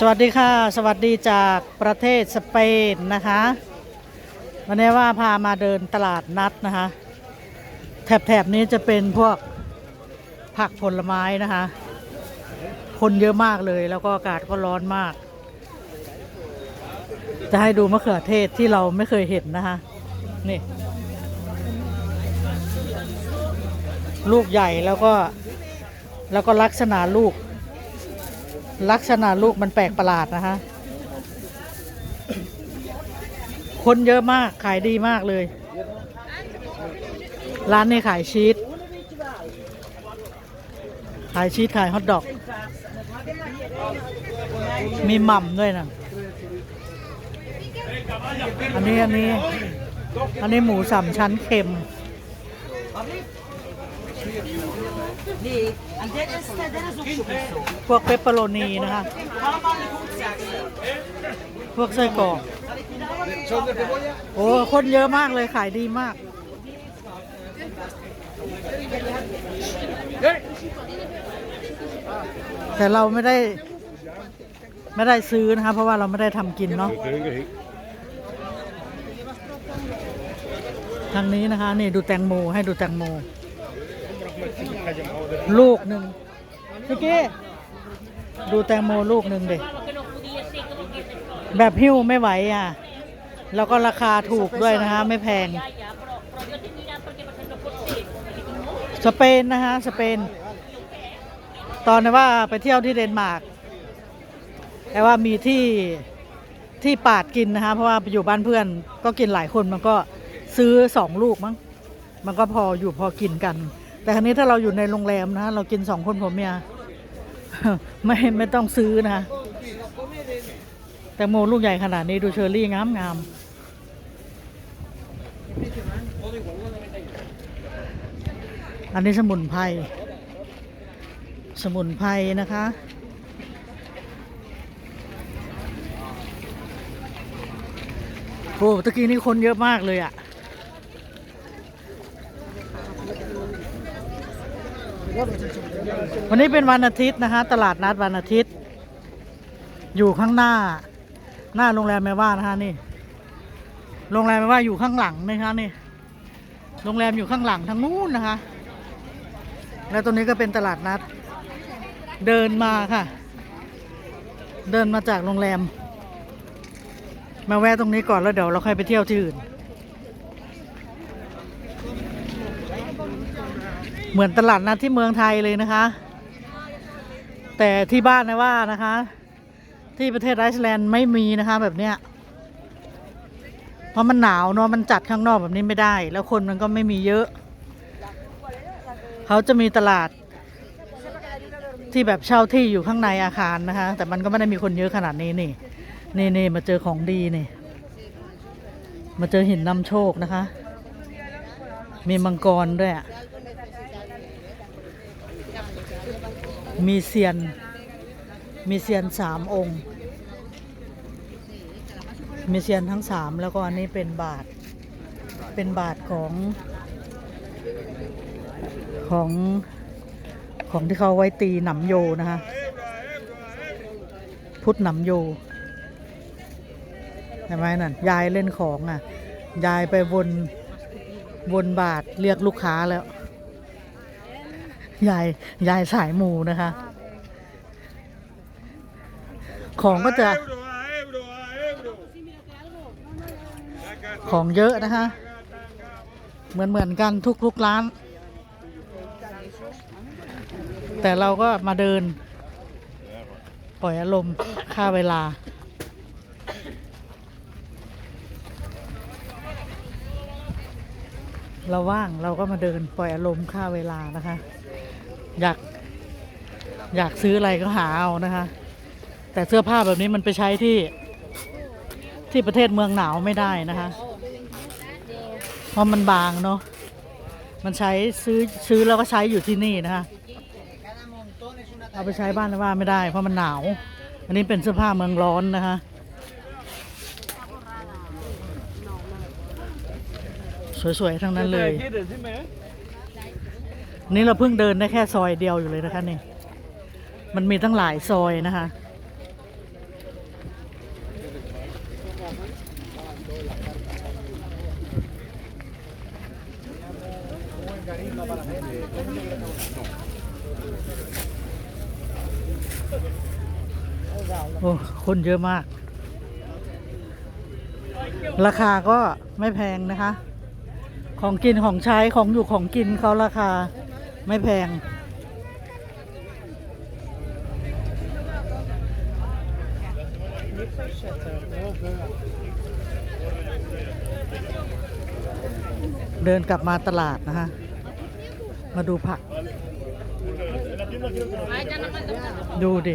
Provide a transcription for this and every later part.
สวัสดีค่ะ สวัสดีจากประเทศสเปนนะคะ วันนี้ว่าพามาเดินตลาดนัดนะคะ แถบๆนี้จะเป็นพวกผักผลไม้นะคะ คนเยอะมากเลยแล้วก็อากาศก็ร้อนมาก จะให้ดูมะเขือเทศที่เราไม่เคยเห็นนะคะ นี่ ลูกใหญ่แล้วก็แล้วก็ลักษณะลูก ลักษณะลูกมันแปลกประหลาดนะคะ คนเยอะมากขายดีมากเลย ร้านนี้ขายชีสขายชีสขายฮอทดอก มีหม่ำด้วยนะอันนี้อันนี้ อันนี้หมูสามชั้นเค็ม พวกเปปเปอโรนีนะคะพวกไส้กรอกโอ้คนเยอะมากเลยขายดีมากแต่เราไม่ได้ ไม่ได้ซื้อนะคะเพราะว่าเราไม่ได้ทำกินเนาะทางนี้นะคะ นี่ดูแตงโมให้ดูแตงโม ลูกหนึ่งพี่เก้ดูแตงโมลูกหนึ่งเด็แบบหิ้วไม่ไหวอะ แล้วก็ราคาถูกด้วยนะคะไม่แพง สเปนนะคะสเปน ตอนนี้ว่าไปเที่ยวที่เดนมาร์กแต่ว่ามีที่ที่ปาดกินนะคะเพราะว่าไปอยู่บ้านเพื่อนก็กินหลายคนมันก็ซื้อสองลูกมั้งมันก็พออยู่พอกินกัน แต่ครั้นี้ถ้าเราอยู่ในโรงแรมนะ เรากินสองคนผมเมียไม่ไม่ต้องซื้อนะ แต่โมลูกใหญ่ขนาดนี้ดูเชอร์รี่งามงามอันนี้สมุนไพร สมุนไพรนะคะ โอ้ตะกี้นี้คนเยอะมากเลยอะ่ะ วันนี้เป็นวันอาทิตย์นะคะตลาดนัดวันอาทิตย์ อยู่ข้างหน้า หน้าโรงแรมแม่ว่านะคะนี่ โรงแรมแม่ว่าอยู่ข้างหลังนะคะนี่โรงแรมอยู่ข้างหลังทางนู้นนะคะ แล้วตรงนี้ก็เป็นตลาดนัด เดินมาค่ะ เดินมาจากโรงแรม มาแวะตรงนี้ก่อนแล้วเดี๋ยวเราค่อยไปเที่ยวที่อื่น เหมือนตลาดนัดที่เมืองไทยเลยนะคะ แต่ที่บ้านนะว่านะคะ ที่ประเทศไอซ์แลนด์ไม่มีนะคะ แบบเนี้ยเพราะมันหนาวเนาะมันจัดข้างนอกแบบนี้ไม่ได้ แล้วคนมันก็ไม่มีเยอะ เขาจะมีตลาดที่แบบเช่าที่อยู่ข้างในอาคารนะคะ แต่มันก็ไม่ได้มีคนเยอะขนาดนี้นี่นี่นี่มาเจอของดีนี่ มาเจอหินนำโชคนะคะ มีมังกรด้วยอะ มีเซียน มีเซียนสามองค์ มีเซียนทั้งสามแล้วก็อันนี้เป็นบาท เป็นบาทของของของที่เขาไว้ตีหนำโยนะคะ พุทธหนำโยเห็นไหมนั่นยายเล่นของอะ ยายไปวนวนบาทเรียกลูกค้าแล้ว ยายยายสายหมูนะคะ ของก็จะ ของเยอะนะคะ เหมือนเหมือนกันทุกทุกร้าน แต่เราก็มาเดิน ปล่อยอารมณ์ค่าเวลาเราว่างเราก็มาเดินปล่อยอารมณ์ค่าเวลานะคะ อยาก อยากซื้ออะไรก็หาเอานะคะ แต่เสื้อผ้าแบบนี้มันไปใช้ที่ที่ประเทศเมืองหนาวไม่ได้นะคะ เพราะมันบางเนาะมันใช้ซื้อซื้อแล้วก็ใช้อยู่ที่นี่นะคะเอาไปใช้บ้านว่าไม่ได้ เพราะมันหนาว อันนี้เป็นเสื้อผ้าเมืองร้อนนะคะสวยๆทั้งนั้นเลย นี่เราเพิ่งเดินได้แค่ซอยเดียวอยู่เลยนะคะนี่ มันมีตั้งหลายซอยนะคะ โอ้คนเยอะมาก ราคาก็ไม่แพงนะคะ ของกินของใช้ของอยู่ของกินเขาราคา ไม่แพง เดินกลับมาตลาดนะคะมาดูผัก ดูดิ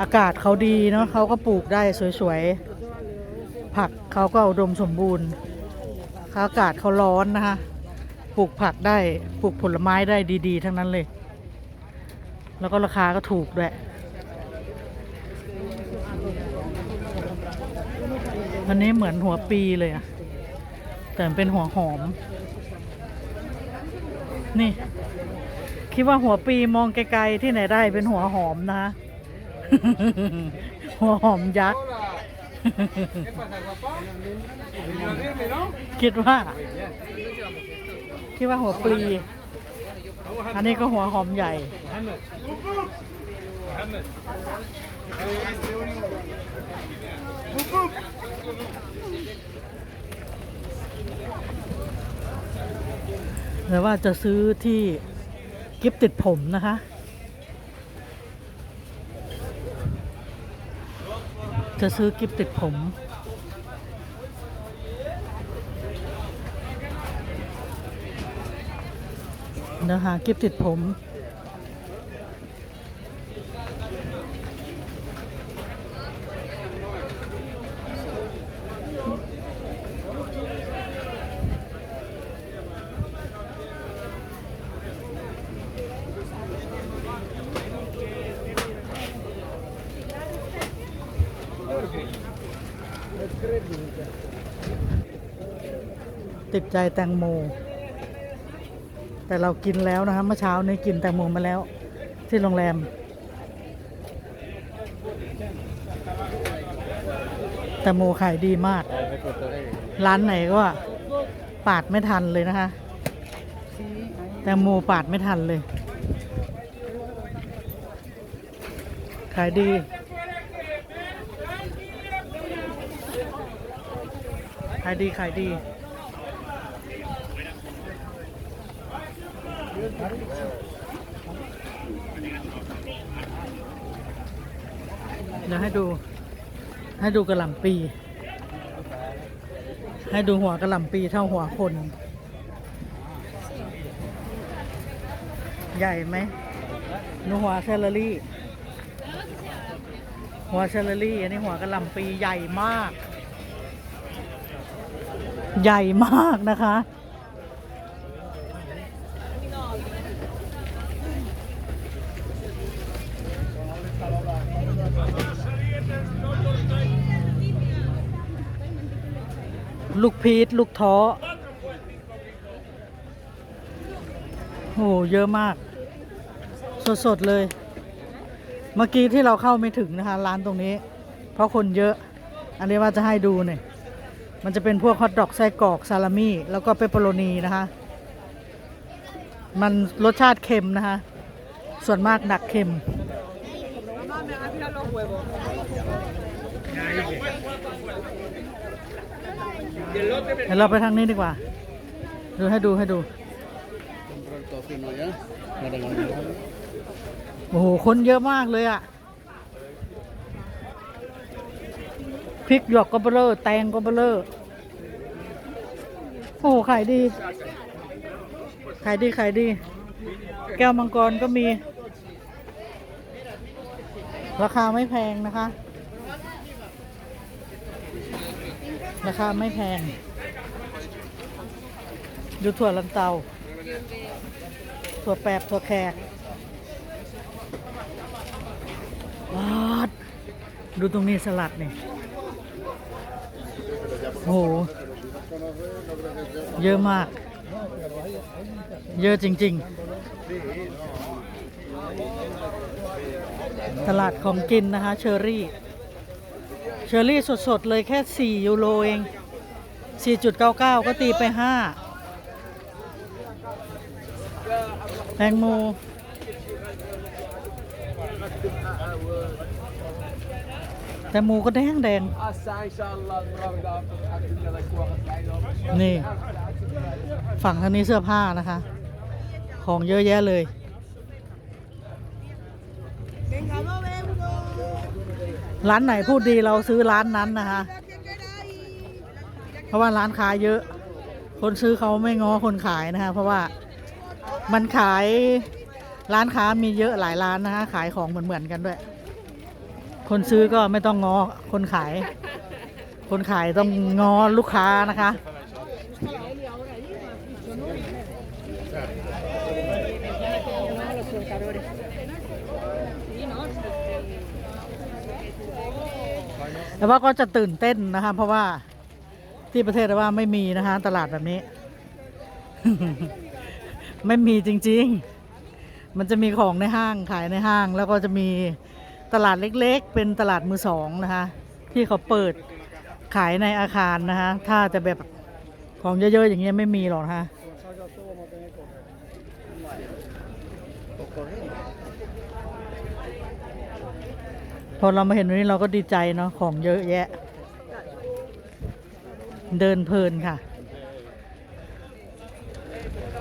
อากาศเขาดีเนาะเขาก็ปลูกได้สวยๆ ผักเขาก็อุดมสมบูรณ์อากาศเขาร้อนนะคะ ปลูกผักได้ปลูกผลไม้ได้ดีๆ ทั้งนั้นเลย แล้วก็ราคาก็ถูกด้วยอันนี้เหมือนหัวปีเลยอะแต่เป็นหัวหอม นี่ คิดว่าหัวปีมองไกลๆที่ไหนได้เป็นหัวหอมนะ หัวหอมยักษ์ คิดว่า คิดว่าหัวปลี อันนี้ก็หัวหอมใหญ่ แต่ว่าจะซื้อที่กิฟติดผมนะคะจะซื้อกิฟติดผม นะคะกิฟติดผม ติดใจแตงโม แต่เรากินแล้วนะคะเมื่อเช้านี้กินแตงโมมาแล้ว ที่โรงแรม แตงโมขายดีมาก ร้านไหนก็ปาดไม่ทันเลยนะคะ แตงโมปาดไม่ทันเลย ขายดีขายดีขายดี ดี๋ยวให้ดู ให้ดูกระหล่ำปี ให้ดูหัวกระหล่ำปีเท่าหัวคน ใหญ่ไหมนูหัวเซลลี่ หัวเซลลี่ อันนี้หัวกระหล่ำปีใหญ่มาก ใหญ่มากนะคะ ลูกพีชลูกท้อโอ้โห เยอะมาก สดๆเลย เมื่อกี้ที่เราเข้าไม่ถึงนะคะ ร้านตรงนี้ เพราะคนเยอะ อันนี้ว่าจะให้ดูเนี่ยมันจะเป็นพวกฮอทดอกไส้กรอกซาลามี่ แล้วก็เปปเปอโรนีนะคะ มันรสชาติเค็มนะคะ ส่วนมากดักเค็ม เดี๋ยวเราไปทางนี้ดีกว่า ดูให้ดูให้ดู โอ้โห คนเยอะมากเลยอะพริกหยวกก็เบลอแตงก็เบลอโอ้โห ขายดี ขายดี ขายดี แก้วมังกรก็มี ราคาไม่แพงนะคะ ราคาไม่แพง ดูถั่วลันเตา ถั่วแปบถั่วแขกว้าดดูตรงนี้สลัดนี่โอ้โห เยอะมาก เยอะจริง ๆ ตลาดของกินนะคะ เชอรี่ เชอรี่สดๆ เลยแค่ 4 ยูโรเอง 4.99 ก็ตีไป 5 แตงโมแตงโมก็แดงแดงนี่ฝั่งทางนี้เสื้อผ้านะคะ ของเยอะแยะเลย ร้านไหนพูดดีเราซื้อร้านนั้นนะคะ เพราะว่าร้านค้าเยอะ คนซื้อเขาไม่ง้อคนขายนะคะ เพราะว่ามันขายร้านค้ามีเยอะหลายร้านนะคะ ขายของเหมือนๆกันด้วย คนซื้อก็ไม่ต้องง้อคนขาย คนขายต้องง้อลูกค้านะคะ แต่ว่าก็จะตื่นเต้นนะคะ เพราะว่าที่ประเทศว่าไม่มีนะคะ ตลาดแบบนี้ ไม่มีจริง ๆ มันจะมีของในห้างขายในห้าง แล้วก็จะมีตลาดเล็กๆ เป็นตลาดมือสองนะคะ ที่เขาเปิดขายในอาคารนะคะ ถ้าจะแบบของเยอะๆอย่างเงี้ยไม่มีหรอกนะคะ พอเรามาเห็นวันนี้เราก็ดีใจเนาะของเยอะแยะ เดินเพลินค่ะ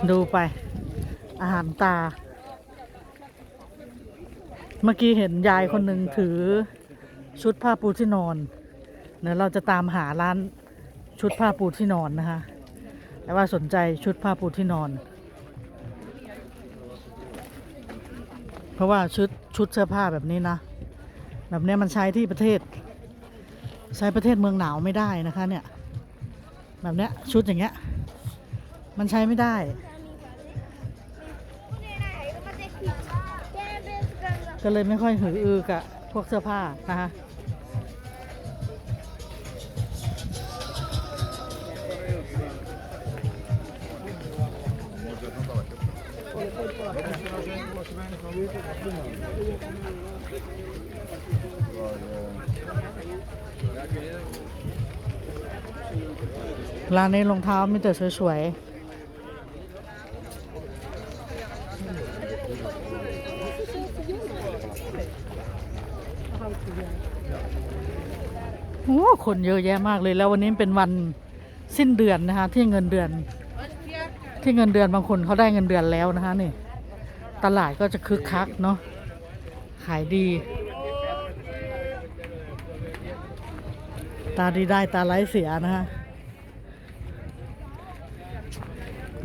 ดูไป อาหารตา เมื่อกี้เห็นยายคนหนึ่งถือชุดผ้าปูที่นอนเดี๋ยวเราจะตามหาร้านชุดผ้าปูที่นอนนะคะแต่ว่าสนใจชุดผ้าปูที่นอน เพราะว่าชุดชุดเสื้อผ้าแบบนี้นะ แบบเนี้ยมันใช้ที่ประเทศ ใช้ประเทศเมืองหนาวไม่ได้นะคะเนี่ย แบบเนี้ยชุดอย่างเงี้ย มันใช้ไม่ได้ ก็เลยไม่ค่อยหืออือกับพวกเสื้อผ้านะคะ ร้านนี้รองเท้ามีแต่สวยๆโอ้คนเยอะแยะมากเลยแล้ววันนี้เป็นวันสิ้นเดือนนะคะที่เงินเดือน ที่เงินเดือนบางคนเขาได้เงินเดือนแล้วนะคะนี่ ตลาดก็จะคึกคักเนาะขายดี ตาดีได้ตาไร้เสียนะฮะ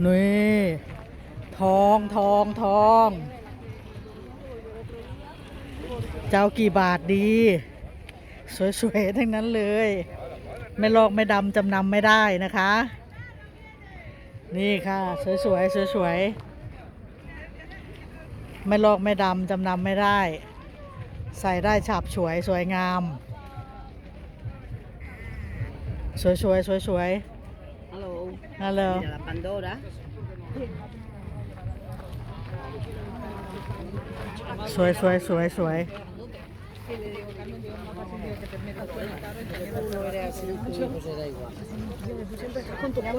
นี่ทองทองทองเจ้ากี่บาทดี สวยๆ ทั้งนั้นเลย ไม่ลอกไม่ดำจำนำไม่ได้นะคะ นี่ค่ะ สวยๆ สวยๆ ไม่ลอกไม่ดำจำนำไม่ได้ ใส่ได้ฉาบฉวยสวยงาม สวยๆสวย Halo, ๆฮัลโหล di dalam Pandora. สวยสวยสวยสวยมาดูร้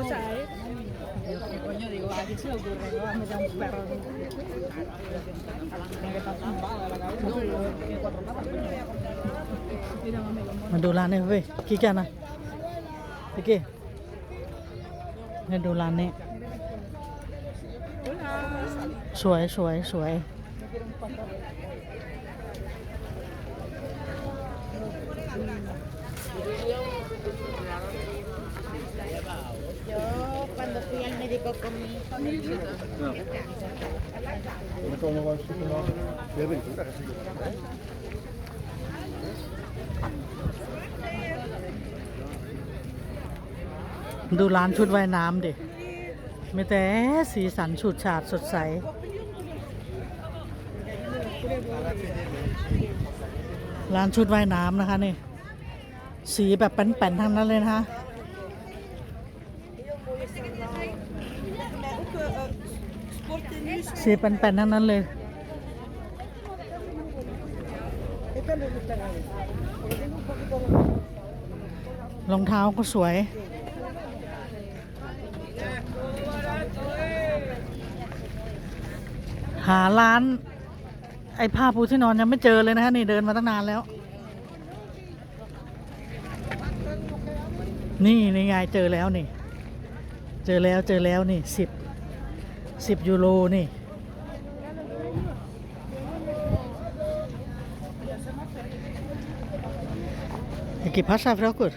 านนี้เว้ยกี่แกนะพี่กี้ให้ดูร้านนี้สวยสวยสวย Yo ดูร้านชุดว่ายน้ำดิมีแต่สีสันฉูดฉาดสดใส ร้านชุดว่ายน้ำนะคะนี่ สีแบบแป้นๆทั้งนั้นเลยนะคะ สีแป้นๆทั้งนั้นเลยรองเท้าก็สวย หาร้าน ไอ้ผ้าปูที่นอนยังไม่เจอเลยนะฮะ นี่เดินมาตั้งนานแล้ว นี่นี่ไงเจอแล้วนี่ เจอแล้วเจอแล้วนี่สิบสิบยูโรนี่ Aqui passa f r a k u r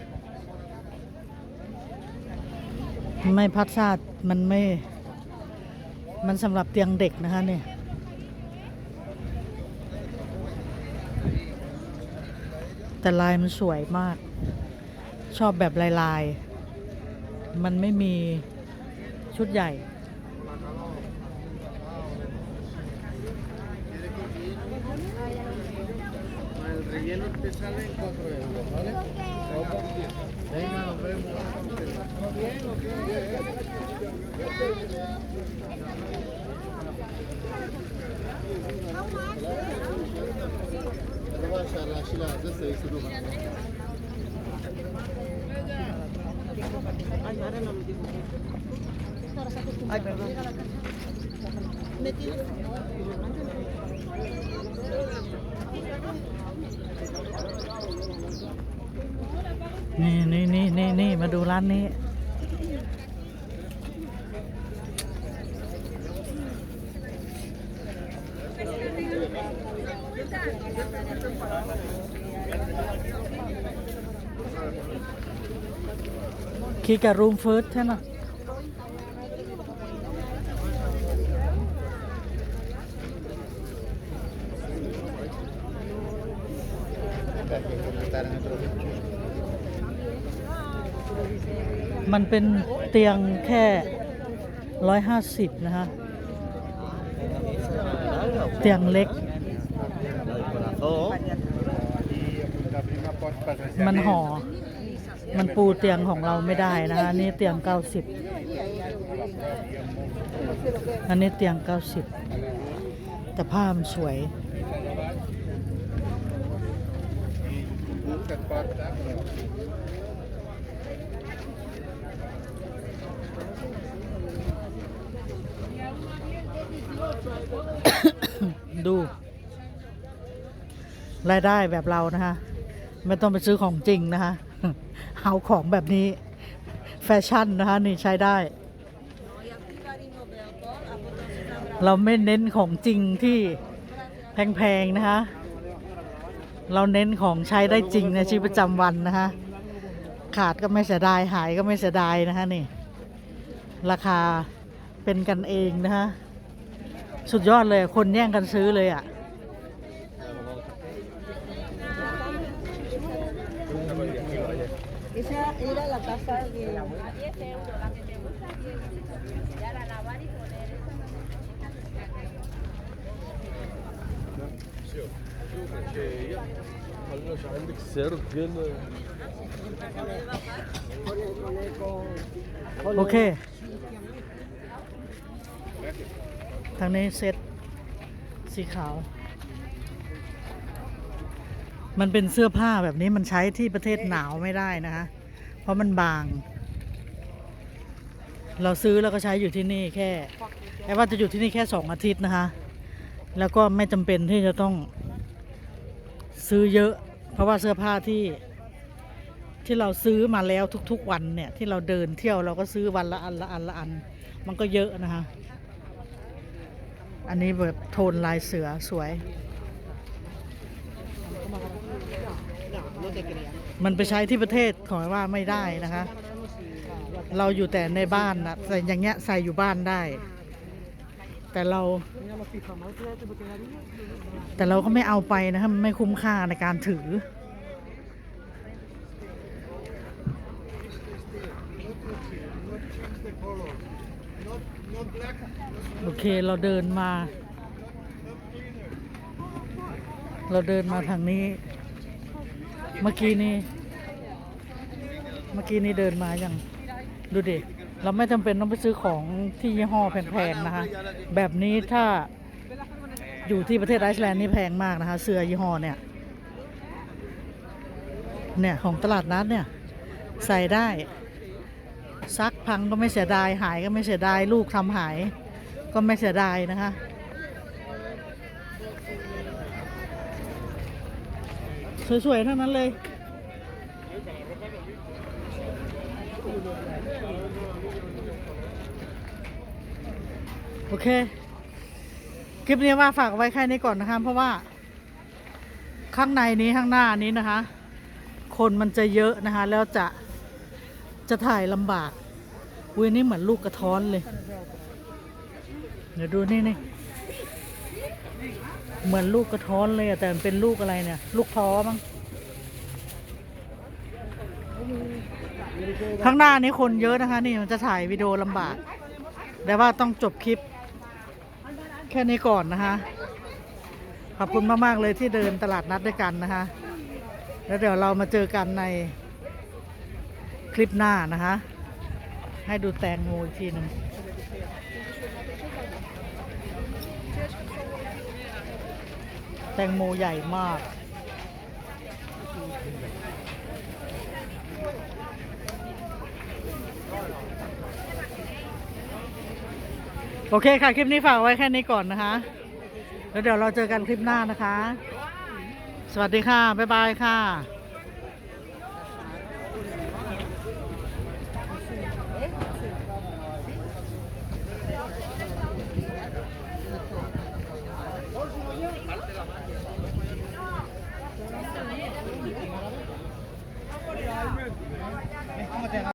ไม่พัดซาดมันไม่ มันสำหรับเตียงเด็กนะคะเนี่ยแต่ลายมันสวยมาก ชอบแบบลายลาย มันไม่มีชุดใหญ่ ¿Me tienes? นี่นี่นี่นี่มาดูร้านนี้คีกับรูมเฟิร์สใช่ไหม มันเป็นเตียงแค่ร้อยห้าสิบนะฮะ เตียงเล็ก มันห่อ มันปูเตียงของเราไม่ได้นะคะนนี่เตียงเก้าสิบอันนี้เตียงเก้าสิบแต่ผ้ามันสวย ดู รายได้แบบเรานะคะไม่ต้องไปซื้อของจริงนะคะเอาของแบบนี้แฟชั่นนะคะนี่ใช้ได้ เราไม่เน้นของจริงที่แพงๆนะคะเราเน้นของใช้ได้จริงในชีวิตประจำวันนะคะขาดก็ไม่เสียดายหายก็ไม่เสียดายนะคะนี่ ราคาเป็นกันเองนะคะสุดยอดเลยคนแย่งกันซื้อเลยอะ era la casa de... عندك السعر ديال โอเค ทางนี้เซตสีขาว มันเป็นเสื้อผ้าแบบนี้มันใช้ที่ประเทศหนาวไม่ได้นะคะ เพราะมันบาง เราซื้อแล้วก็ใช้อยู่ที่นี่แค่แค่ว่าจะอยู่ที่นี่แค่สองอาทิตย์นะคะ แล้วก็ไม่จำเป็นที่จะต้องซื้อเยอะ เพราะว่าเสื้อผ้าที่ที่เราซื้อมาแล้วทุกๆวันเนี่ย ที่เราเดินเที่ยวเราก็ซื้อวันละอันละอันละอัน มันก็เยอะนะคะ อันนี้แบบโทนลายเสือสวย มันไปใช้ที่ประเทศขอว่าไม่ได้นะคะ เราอยู่แต่ในบ้านนะใส่อย่างเงี้ยใส่อยู่บ้านได้ แต่เรา แต่เราก็ไม่เอาไปนะคะมันไม่คุ้มค่าในการถือ โอเคเราเดินมา เราเดินมาทางนี้ เมื่อกี้นี้เมื่อกี้นี้เดินมาอย่างดูดิเราไม่จำเป็นต้องไปซื้อของที่ยี่ห้อแพงๆนะคะแบบนี้ถ้าอยู่ที่ประเทศไอซ์แลนด์นี่แพงมากนะคะ เสื้อยี่ห้อเนี่ย เนี่ยของตลาดนัดเนี่ยใส่ได้ ซักพังก็ไม่เสียดายหายก็ไม่เสียดาย ลูกทำหาย ก็ไม่เสียดายนะคะ สวยๆทั้งนั้นเลย โอเค คลิปนี้ว่าฝากไว้แค่นี้ก่อนนะคะ เพราะว่า ข้างในนี้ข้างหน้านี้นะคะ คนมันจะเยอะนะคะ แล้วจะจะถ่ายลำบากอุ้ยนี่เหมือนลูกกระท้อนเลย เดี๋ยวดูนี่นี่ เหมือนลูกกระท้อนเลยอะแต่มันเป็นลูกอะไรเนี่ย ลูกท้อมั้งข้างหน้านี้คนเยอะนะคะ นี่มันจะถ่ายวิดีโอลำบาก แต่ว่าต้องจบคลิป แค่นี้ก่อนนะคะ ขอบคุณมาก ๆ เลยที่เดินตลาดนัดด้วยกันนะคะ แล้วเดี๋ยวเรามาเจอกันในคลิปหน้านะคะ ให้ดูแตงโมอีกทีหนึ่ง แตงโมใหญ่มาก โอเคค่ะ คลิปนี้ฝากไว้แค่นี้ก่อนนะคะ แล้วเดี๋ยวเราเจอกันคลิปหน้านะคะ สวัสดีค่ะ บ๊ายบายค่ะ